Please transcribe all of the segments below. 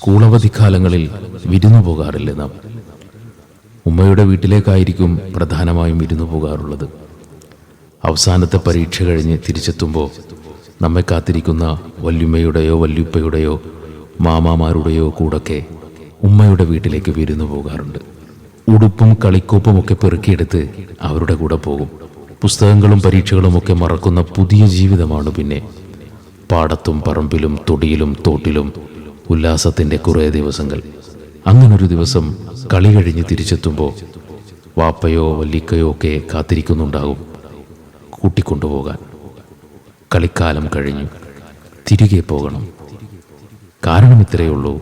School അവധിക്കാലങ്ങളിൽ വിരുന്നു പോകാറില്ല നാം? ഉമ്മയുടെ വീട്ടിലേക്കായിരിക്കും പ്രധാനമായും വിരുന്നു പോകാറുള്ളത്. അവസാനത്തെ പരീക്ഷ കഴിഞ്ഞ് തിരിച്ചെത്തുമ്പോൾ നമ്മെ കാത്തിരിക്കുന്ന വല്യുമ്മയുടെയോ വല്യുപ്പയുടെയോ മാമാമാരുടെയോ കൂടൊക്കെ ഉമ്മയുടെ വീട്ടിലേക്ക് വിരുന്നു പോകാറുണ്ട്. ഉടുപ്പും കളിക്കോപ്പും ഒക്കെ പെറുക്കിയെടുത്ത് അവരുടെ കൂടെ പോകും. പുസ്തകങ്ങളും പരീക്ഷകളും ഒക്കെ മറക്കുന്ന പുതിയ ജീവിതമാണ് പിന്നെ. പാടത്തും പറമ്പിലും തൊടിയിലും തോട്ടിലും ഉല്ലാസത്തിന്റെ കുറേ ദിവസങ്ങൾ. അങ്ങനൊരു ദിവസം കളി കഴിഞ്ഞ് തിരിച്ചെത്തുമ്പോൾ വാപ്പയോ വല്ലിക്കയോ ഒക്കെ കാത്തിരിക്കുന്നുണ്ടാകും കൂട്ടിക്കൊണ്ടുപോകാൻ. കളിക്കാലം കഴിഞ്ഞു തിരികെ പോകണം. കാരണം ഇത്രയേ ഉള്ളൂ.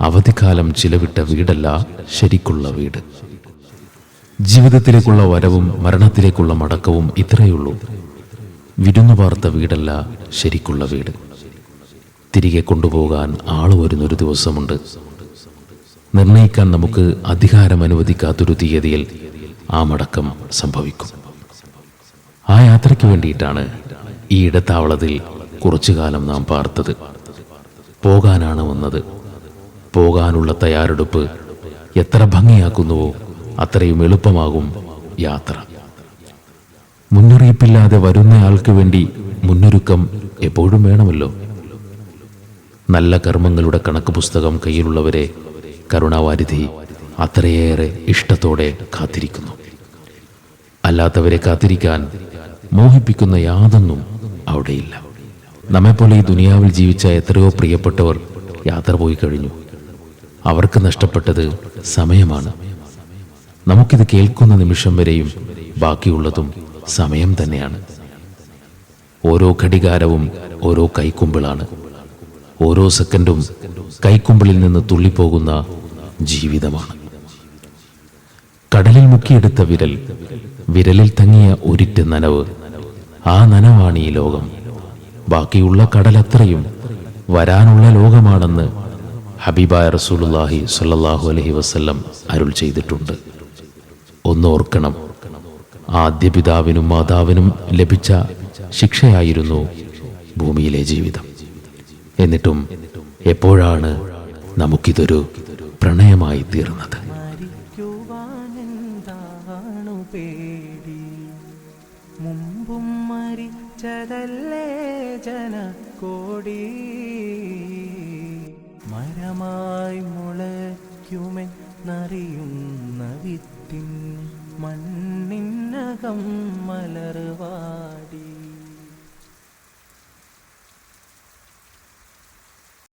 അവധിക്കാലം ചിലവിട്ട വീടല്ല ശരിക്കുള്ള വീട്. ജീവിതത്തിലേക്കുള്ള വരവും മരണത്തിലേക്കുള്ള മടക്കവും ഇത്രയുള്ളൂ വിരുന്നു പാർത്ത വീടല്ല ശരിക്കുള്ള വീട്. തിരികെ കൊണ്ടുപോകാൻ ആൾ വരുന്നൊരു ദിവസമുണ്ട്. നിർണയിക്കാൻ നമുക്ക് അധികാരം അനുവദിക്കാത്തൊരു തീയതിയിൽ ആ മടക്കം സംഭവിക്കും. ആ യാത്രയ്ക്ക് വേണ്ടിയിട്ടാണ് ഈ ഇടത്താവളത്തിൽ കുറച്ചു കാലം നാം പാർത്തത്. പോകാനാണ് വന്നത്. പോകാനുള്ള തയ്യാറെടുപ്പ് എത്ര ഭംഗിയാക്കുന്നുവോ അത്രയും എളുപ്പമാകും യാത്ര. മുന്നറിയിപ്പില്ലാതെ വരുന്നയാൾക്ക് വേണ്ടി മുന്നൊരുക്കം എപ്പോഴും വേണമല്ലോ. നല്ല കർമ്മങ്ങളുടെ കണക്ക് പുസ്തകം കയ്യിലുള്ളവരെ കരുണാവാരിധി അത്രയേറെ ഇഷ്ടത്തോടെ കാത്തിരിക്കുന്നു. അല്ലാത്തവരെ കാത്തിരിക്കാൻ മോഹിപ്പിക്കുന്ന യാതൊന്നും അവിടെയില്ല. നമ്മെപ്പോലെ ഈ ദുനിയാവിൽ ജീവിച്ച എത്രയോ പ്രിയപ്പെട്ടവർ യാത്ര പോയി കഴിഞ്ഞു. അവർക്ക് നഷ്ടപ്പെട്ടത് സമയമാണ്. നമുക്കിത് കേൾക്കുന്ന നിമിഷം വരെയും ബാക്കിയുള്ളതും സമയം തന്നെയാണ്. ഓരോ ഘടികാരവും ഓരോ കൈക്കുമ്പിളാണ്. ഓരോ സെക്കൻഡും കൈക്കുമ്പിളിൽ നിന്ന് തുള്ളിപ്പോകുന്ന ജീവിതമാണ്. കടലിൽ മുക്കിയെടുത്ത വിരൽ വിരലിൽ തങ്ങിയ ഒരിറ്റ് നനവ്. ആ നനവാണ് ഈ ലോകം. ബാക്കിയുള്ള കടലത്രയും വരാനുള്ള ലോകമാണെന്ന് ഹബീബായ റസൂലുല്ലാഹി സല്ലാഹു അലഹി വസ്ല്ലം അരുൾ ചെയ്തിട്ടുണ്ട്. ഒന്നോർക്കണം ആദ്യ പിതാവിനും മാതാവിനും ലഭിച്ച ശിക്ഷയായിരുന്നു ഭൂമിയിലെ ജീവിതം. എന്നിട്ടും എപ്പോഴാണ് നമുക്കിതൊരു പ്രണയമായി തീർന്നത്? മുമ്പും മരിച്ചതല്ലേ ജനക്കോടി? മരമായി മുളയ്ക്കുമെന്നറിയുന്ന വിത്തിൻ മണ്ണിനകം മലർ